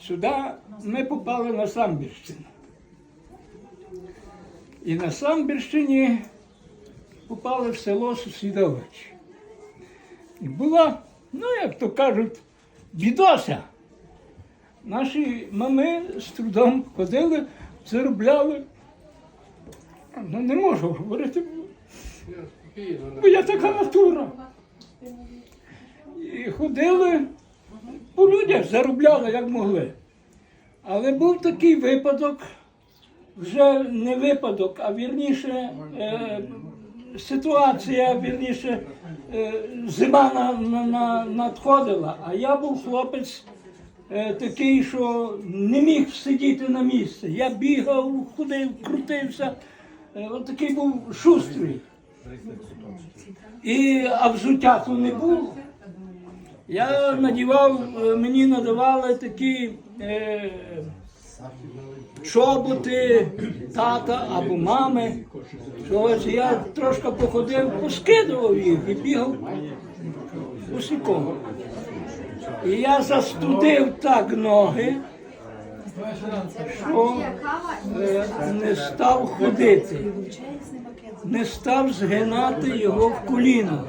Сюди ми попали на Самбірщину. І на Самбірщині попали в село Сусідович. І була, ну як то кажуть, бідося. Наші мами з трудом ходили, заробляли. Ну не можу говорити, бо я така натура. І ходили по людях, заробляли як могли. Але був такий випадок, вже не випадок, а вірніше е, ситуація, вірніше, е, зима на, на, на, надходила, а я був хлопець е, такий, що не міг сидіти на місці. Я бігав, ходив, крутився. Е, от такий був шустрий. І, а взуття то не було. Я надівав, е, мені надавали такі е, чоботи тата або мами. Що я трошки походив, поскидував їх і бігав босиком. І я застудив так ноги, що е, не став ходити, не став згинати його в коліно.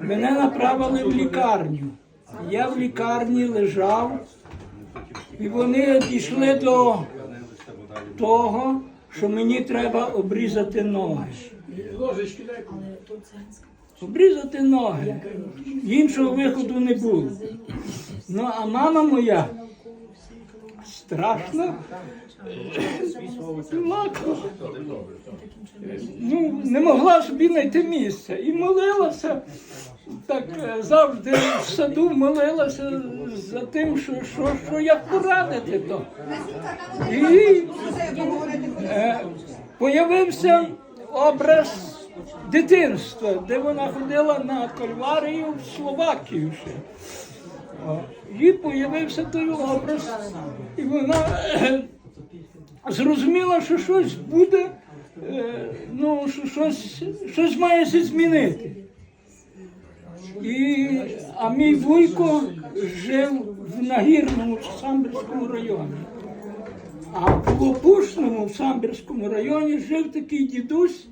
Мене направили в лікарню. Я в лікарні лежав, і вони дійшли до того, що мені треба обрізати ноги. Обрізати ноги. Іншого виходу не було. Ну, а мама моя страшно плакала. Ну, не могла собі знайти місця. І молилася, так е, завжди в саду молилася за тим, що, що, що як порадити то. І е, появився образ дитинства, де вона ходила на кальварію в Словакію ще. І появився той образ, і вона е, зрозуміла, що щось буде, е, ну, що щось, щось має змінити. І, а мій вуйко жив в Нагірному Самбірському районі. А в Лопушному в Самбірському районі жив такий дідусь,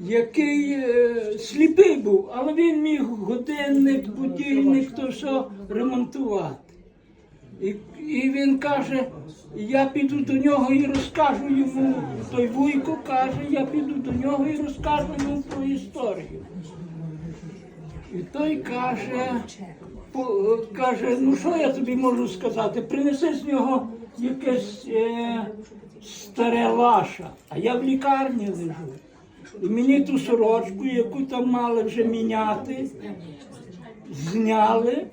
який е, сліпий був, але він міг годинник, будильник, то все ремонтувати. І, і він каже, я піду до нього і розкажу йому, той вуйко каже, я піду до нього і розкажу йому про історію. І той каже, по- каже, ну що я тобі можу сказати? Принеси з нього якесь е, старе лаша, а я в лікарні лежу. І мені ту сорочку, яку там мали вже міняти, зняли.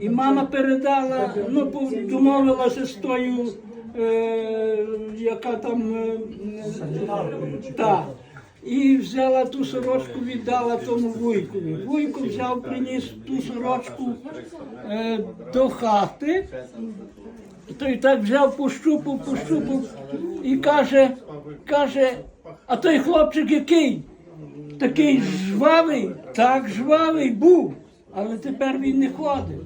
І мама передала, ну, домовилася з тою, е, яка там е, та. І взяла ту сорочку, віддала тому вуйкові. Вуйко взяв, приніс ту сорочку е, до хати. Той так взяв, пощупав, пощупав і каже, каже, а той хлопчик який? Такий жвавий, так жвавий був, але тепер він не ходить.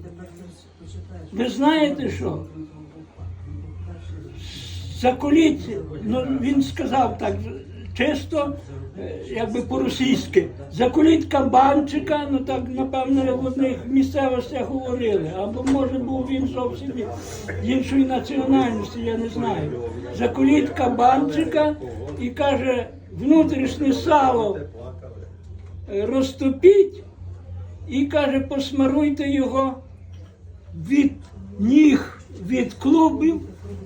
Ви знаєте що? Заколіть, ну він сказав так чисто, е, якби по-російськи, заколіть кабанчика, ну так напевно в одних місцевостях говорили, або може був він зовсім іншої національності, я не знаю. Заколіть кабанчика і каже, внутрішнє сало розтопіть і каже, посмаруйте його від ніг, від клубів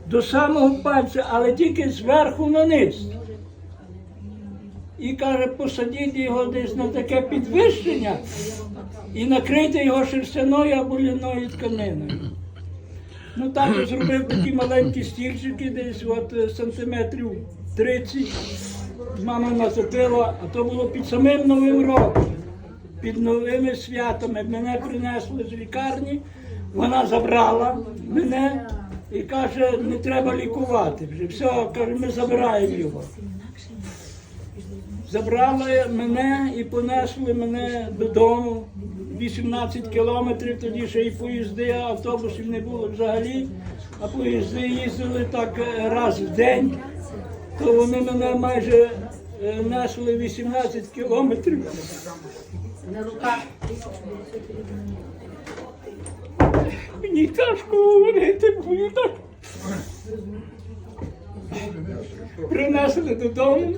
до самого пальця, але тільки зверху на низ. І каже, посадіть його десь на таке підвищення і накрийте його шерстяною або ляною тканиною. Ну так зробив такі маленькі стільчики, десь от е, сантиметрів 30. Мама нацепила, а то було під самим Новим роком, під новими святами. Мене принесли з лікарні, вона забрала мене і каже, не треба лікувати вже. Все, каже, ми забираємо його. Забрали мене і понесли мене додому. 18 кілометрів, тоді ще й поїзди, автобусів не було взагалі, а поїзди їздили так е, раз в день, то вони мене майже е, несли 18 кілометрів. Мені тяжко говорити, бо я так принесли додому.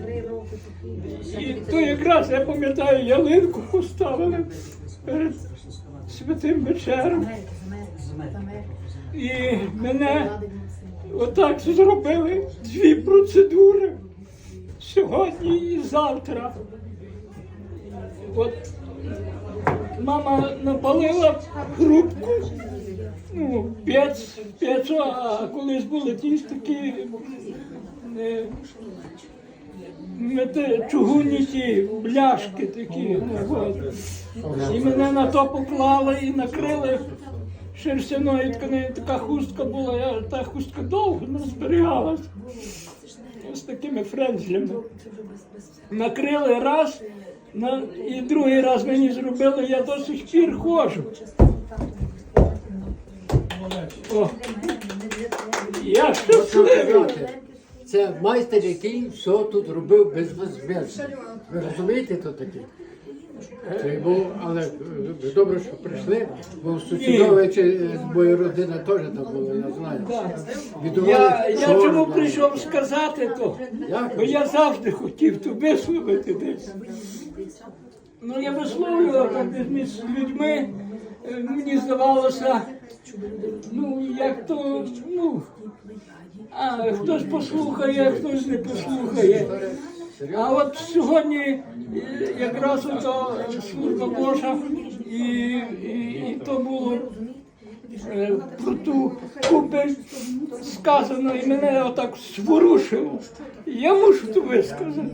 І то якраз я пам'ятаю, ялинку поставили перед святим вечером. І мене отак зробили дві процедури сьогодні і завтра. От мама напалила грубку, ну, п'ять, а колись були ті ж такі е, Мете чугунні ті бляшки такі. І мене на то поклали і накрили шерстяною тканиною. Така хустка була, я та хустка довго не зберігалась. З такими френзлями. Накрили раз, на, і другий раз мені зробили, я до сих пір ходжу. О. Я щасливий. Це майстер, який все тут робив без безбірно. Ви розумієте, то таке? Це був, але е, добре, що прийшли, бо Сусідовичі е, моя родина теж там була, я знаю. Я, я чому прийшов сказати то? Бо я завжди хотів то висловити десь. Ну я висловлював так десь між людьми. Е, Мені здавалося, ну як то, ну, а хтось послухає, хтось не послухає. А от сьогодні е, якраз ото служба Божа і, і, і то було е, про ту купель сказано, і мене отак зворушило. Я мушу то висказати.